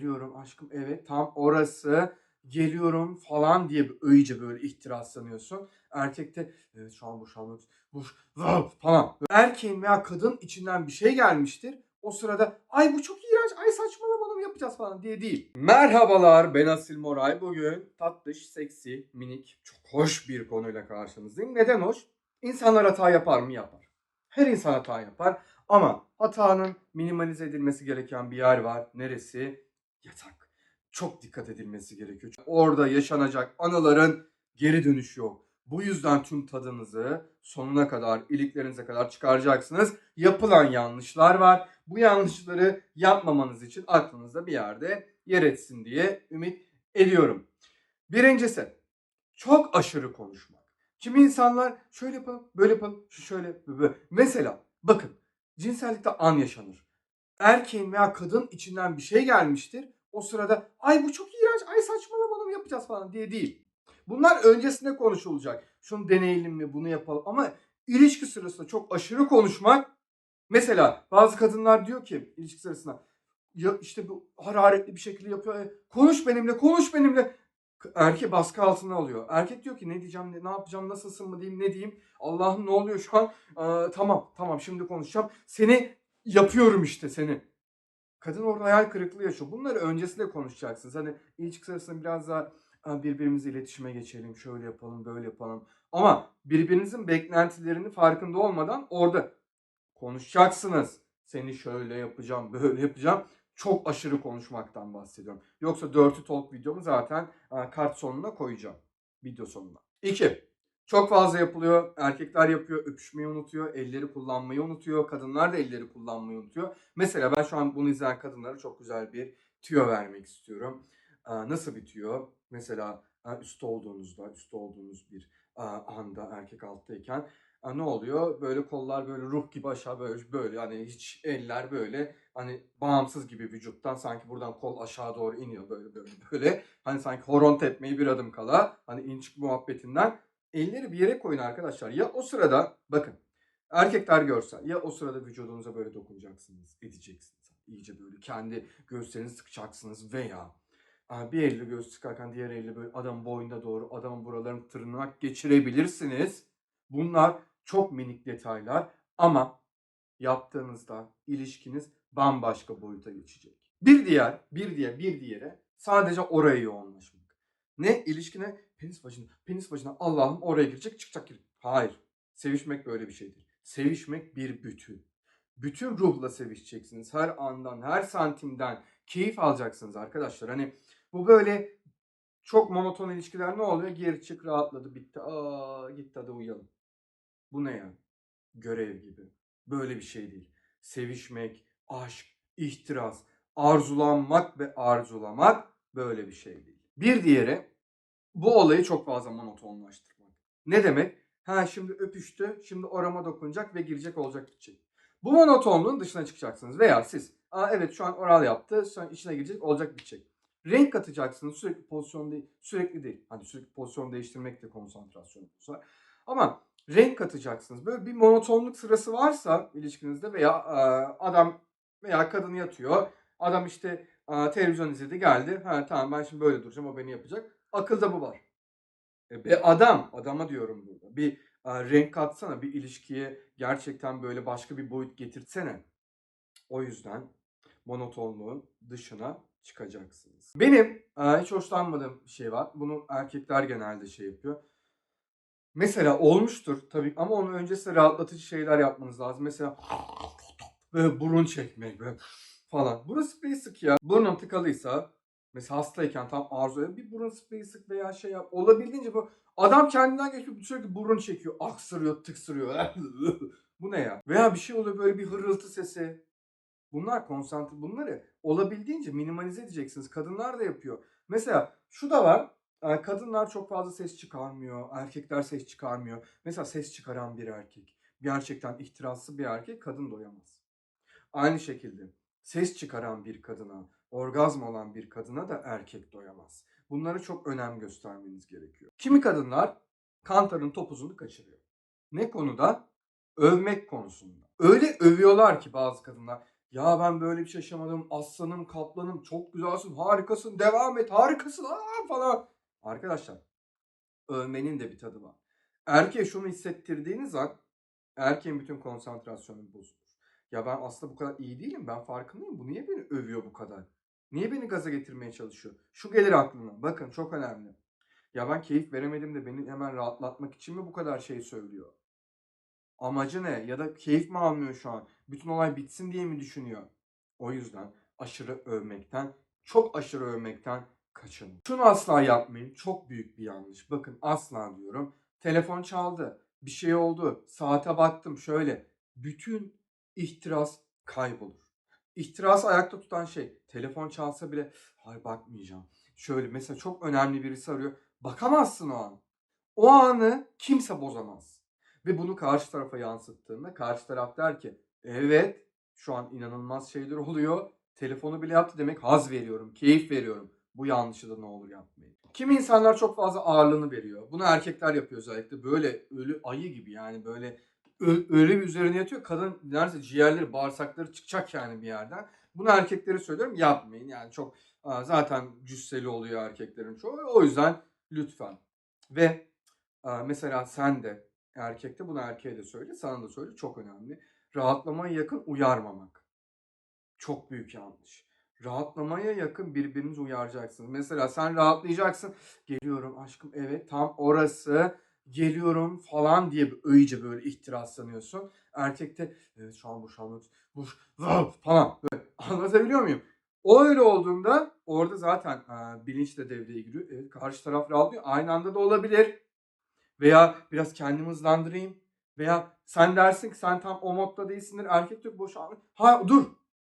Geliyorum aşkım evet tam orası geliyorum falan diye iyice böyle ihtiraslanıyorsun. Erkekte evet şu an boşalmak boş falan. Erkeğin veya kadın içinden bir şey gelmiştir. O sırada ay bu çok iğrenç ay saçmalama mu yapacağız falan diye değil. Merhabalar ben Asil Moray. Bugün tatlış, seksi, minik, çok hoş bir konuyla karşınızdayım. Neden hoş? İnsanlar hata yapar mı? Yapar. Her insan hata yapar. Ama hatanın minimalize edilmesi gereken bir yer var. Neresi? Yatak. Çok dikkat edilmesi gerekiyor. Orada yaşanacak anıların geri dönüşü yok. Bu yüzden tüm tadınızı sonuna kadar, iliklerinize kadar çıkaracaksınız. Yapılan yanlışlar var. Bu yanlışları yapmamanız için aklınızda bir yerde yer etsin diye ümit ediyorum. Birincisi, çok aşırı konuşmak. Kimi insanlar şöyle yapalım, böyle yapalım, şu şöyle, böyle. Mesela bakın cinsellikte an yaşanır. Erkeğin veya kadın içinden bir şey gelmiştir. O sırada ay bu çok iğrenç, ay saçmalama bunu yapacağız falan diye değil. Bunlar öncesinde konuşulacak. Şunu deneyelim mi, bunu yapalım. Ama ilişki sırasında çok aşırı konuşmak mesela bazı kadınlar diyor ki ilişki sırasında ya işte bu hararetli bir şekilde yapıyor. "E, Konuş benimle, konuş benimle. Erkek baskı altına alıyor. Erkek diyor ki ne diyeceğim, ne, ne yapacağım, nasılsın mı diyeyim, ne diyeyim. Allah'ım ne oluyor şu an? Aa, tamam, tamam şimdi konuşacağım. Seni yapıyorum işte seni. Kadın orada hayal kırıklığı yaşıyor. Bunları öncesinde konuşacaksınız. Hani ilişki sırasında biraz daha "Aa, birbirimizle iletişime geçelim, şöyle yapalım, böyle yapalım. Ama birbirinizin beklentilerini farkında olmadan orada konuşacaksınız. Seni şöyle yapacağım, böyle yapacağım. Çok aşırı konuşmaktan bahsediyorum. Yoksa Dirty Talk videomu zaten e, kart sonuna koyacağım. Video sonuna. 2. Çok fazla yapılıyor. Erkekler yapıyor, öpüşmeyi unutuyor, elleri kullanmayı unutuyor. Kadınlar da elleri kullanmayı unutuyor. Mesela ben şu an bunu izleyen kadınlara çok güzel bir tüyo vermek istiyorum. Nasıl bir tüyo? Mesela üstte olduğunuzda, üstte olduğunuz bir anda erkek alttayken ne oluyor? Böyle kollar böyle ruh gibi aşağı böyle böyle hani hiç eller böyle hani bağımsız gibi vücuttan sanki buradan kol aşağı doğru iniyor böyle böyle böyle. Hani sanki horon tepmeyi bir adım kala hani inçik muhabbetinden elleri bir yere koyun arkadaşlar. Ya o sırada bakın erkekler görse ya o sırada vücudunuza böyle dokunacaksınız, edeceksiniz. İyice böyle kendi göğüslerinizi sıkacaksınız veya bir elle göğüs sıkarken diğer elle böyle adam boynuna doğru adamın buralarını tırnak geçirebilirsiniz. Bunlar çok minik detaylar ama yaptığınızda ilişkiniz bambaşka boyuta geçecek. Bir diğer, bir diğer, bir diğere sadece oraya yoğunlaşmak. Ne? İlişkine penis vajina, penis vajina Allah'ım oraya girecek çıkacak girecek. Hayır. Sevişmek böyle bir şeydir. Sevişmek bir bütün. Bütün ruhla sevişeceksiniz. Her andan, her santimden keyif alacaksınız arkadaşlar. Hani bu böyle çok monoton ilişkiler ne oluyor? Geri çık rahatladı bitti. Aa gitti hadi uyuyalım. Bu ne ya? Görev gibi. Böyle bir şey değil. Sevişmek, aşk, ihtiras, arzulanmak ve arzulamak böyle bir şey değil. Bir diğeri bu olayı çok fazla monotonlaştırmak. Ne demek? Ha şimdi öpüştü, şimdi orama dokunacak ve girecek olacak gidecek. Bu monotonluğun dışına çıkacaksınız veya siz Aa, evet şu an oral yaptı, sonra içine girecek olacak bitecek. Renk katacaksınız sürekli pozisyon değil, sürekli değil. Hani sürekli pozisyon değiştirmek de konsantrasyon bozar. Ama renk katacaksınız. Böyle bir monotonluk sırası varsa ilişkinizde veya e, adam veya kadın yatıyor. Adam işte televizyon izledi geldi. Ha tamam ben şimdi böyle duracağım o beni yapacak. Akılda bu var. E, be adam, adama diyorum burada. Bir e, renk katsana, bir ilişkiye gerçekten böyle başka bir boyut getirtsene. O yüzden monotonluğun dışına çıkacaksınız. Benim e, hiç hoşlanmadığım bir şey var. Bunu erkekler genelde şey yapıyor. Mesela olmuştur tabii ama onun öncesinde rahatlatıcı şeyler yapmanız lazım. Mesela böyle burun çekmek böyle falan. Burun spreyi sık ya. Burnun tıkalıysa mesela hastayken tam arzu ediyor. Bir burun spreyi sık veya şey yap. Olabildiğince bu adam kendinden geçiyor sürekli burun çekiyor. Aksırıyor, tıksırıyor. bu ne ya? Veya bir şey oluyor böyle bir hırıltı sesi. Bunlar konsantre bunları olabildiğince minimalize edeceksiniz. Kadınlar da yapıyor. Mesela şu da var. e, Kadınlar çok fazla ses çıkarmıyor. Erkekler ses çıkarmıyor. Mesela ses çıkaran bir erkek. Gerçekten ihtiraslı bir erkek kadın doyamaz. Aynı şekilde ses çıkaran bir kadına, orgazm olan bir kadına da erkek doyamaz. Bunlara çok önem göstermeniz gerekiyor. Kimi kadınlar kantarın topuzunu kaçırıyor. Ne konuda? Övmek konusunda. Öyle övüyorlar ki bazı kadınlar Ya ben böyle bir şey yaşamadım. Aslanım, kaplanım, çok güzelsin, harikasın, devam et, harikasın aa, falan. Arkadaşlar övmenin de bir tadı var. Erkeğe şunu hissettirdiğiniz an erkeğin bütün konsantrasyonu bozulur. Ya ben aslında bu kadar iyi değilim. Ben farkındayım. Bu niye beni övüyor bu kadar? Niye beni gaza getirmeye çalışıyor? Şu gelir aklına. Bakın çok önemli. Ya ben keyif veremedim de beni hemen rahatlatmak için mi bu kadar şey söylüyor? Amacı ne? Ya da keyif mi almıyor şu an? Bütün olay bitsin diye mi düşünüyor? O yüzden aşırı övmekten, çok aşırı övmekten kaçının. Şunu asla yapmayın. Çok büyük bir yanlış. Bakın asla diyorum. Telefon çaldı. Bir şey oldu. Saate baktım şöyle. Bütün ihtiras kaybolur. İhtirası ayakta tutan şey. Telefon çalsa bile hayır bakmayacağım. Şöyle mesela çok önemli birisi arıyor. Bakamazsın o an. O anı kimse bozamaz. Ve bunu karşı tarafa yansıttığında karşı taraf der ki evet şu an inanılmaz şeyler oluyor. Telefonu bile yaptı demek haz veriyorum, keyif veriyorum. Bu yanlışı da ne olur yapmayın. Kimi insanlar çok fazla ağırlığını veriyor. Bunu erkekler yapıyor özellikle. Böyle ölü ayı gibi yani böyle öyle bir üzerine yatıyor. Kadın neredeyse ciğerleri, bağırsakları çıkacak yani bir yerden. Bunu erkeklere söylüyorum yapmayın. Yani çok zaten cüsseli oluyor erkeklerin çoğu. O yüzden lütfen. Ve mesela sen de erkekte bunu erkeğe de söyle, sana da söyle. Çok önemli. Rahatlamaya yakın uyarmamak. Çok büyük yanlış. Rahatlamaya yakın birbirinizi uyaracaksınız. Mesela sen rahatlayacaksın. Geliyorum aşkım evet tam orası. Geliyorum falan diye iyice böyle ihtiraslanıyorsun. Erkekte evet şu an boşalmak boş falan böyle anlatabiliyor muyum? O öyle olduğunda orada zaten e, bilinç de devreye giriyor. Evet, karşı taraf rahatlıyor. Aynı anda da olabilir. Veya biraz kendimi hızlandırayım. Veya sen dersin ki sen tam o modda değilsindir. Erkek diyor ki boşalma. Ha dur.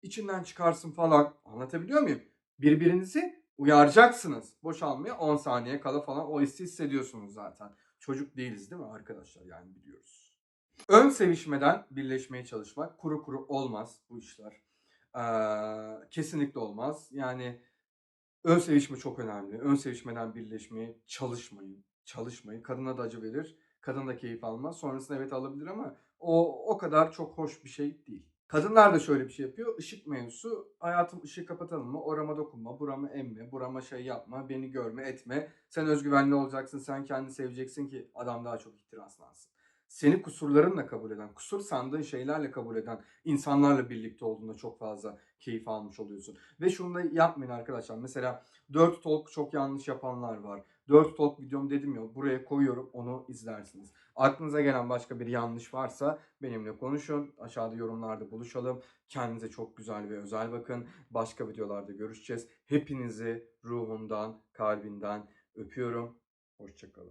içinden çıkarsın falan. Anlatabiliyor muyum? Birbirinizi uyaracaksınız. Boşalmaya 10 saniye kala falan o hissi hissediyorsunuz zaten. Çocuk değiliz değil mi arkadaşlar? Yani biliyoruz. Ön sevişmeden birleşmeye çalışmak kuru kuru olmaz bu işler. Ee, kesinlikle olmaz. Yani ön sevişme çok önemli. Ön sevişmeden birleşmeye çalışmayın. Çalışmayın. Kadına da acı verir. Kadın da keyif almaz. Sonrasında evet alabilir ama o o kadar çok hoş bir şey değil. Kadınlar da şöyle bir şey yapıyor. Işık mevzusu. Hayatım ışığı kapatalım mı? Orama dokunma, burama emme, burama şey yapma, beni görme, etme. Sen özgüvenli olacaksın, sen kendini seveceksin ki adam daha çok ihtiraslansın. Seni kusurlarınla kabul eden, kusur sandığın şeylerle kabul eden insanlarla birlikte olduğunda çok fazla keyif almış oluyorsun. Ve şunu da yapmayın arkadaşlar. Mesela 4 talk çok yanlış yapanlar var. 4 talk videom dedim ya buraya koyuyorum onu izlersiniz. Aklınıza gelen başka bir yanlış varsa benimle konuşun. Aşağıda yorumlarda buluşalım. Kendinize çok güzel ve özel bakın. Başka videolarda görüşeceğiz. Hepinizi ruhumdan, kalbinden öpüyorum. Hoşçakalın.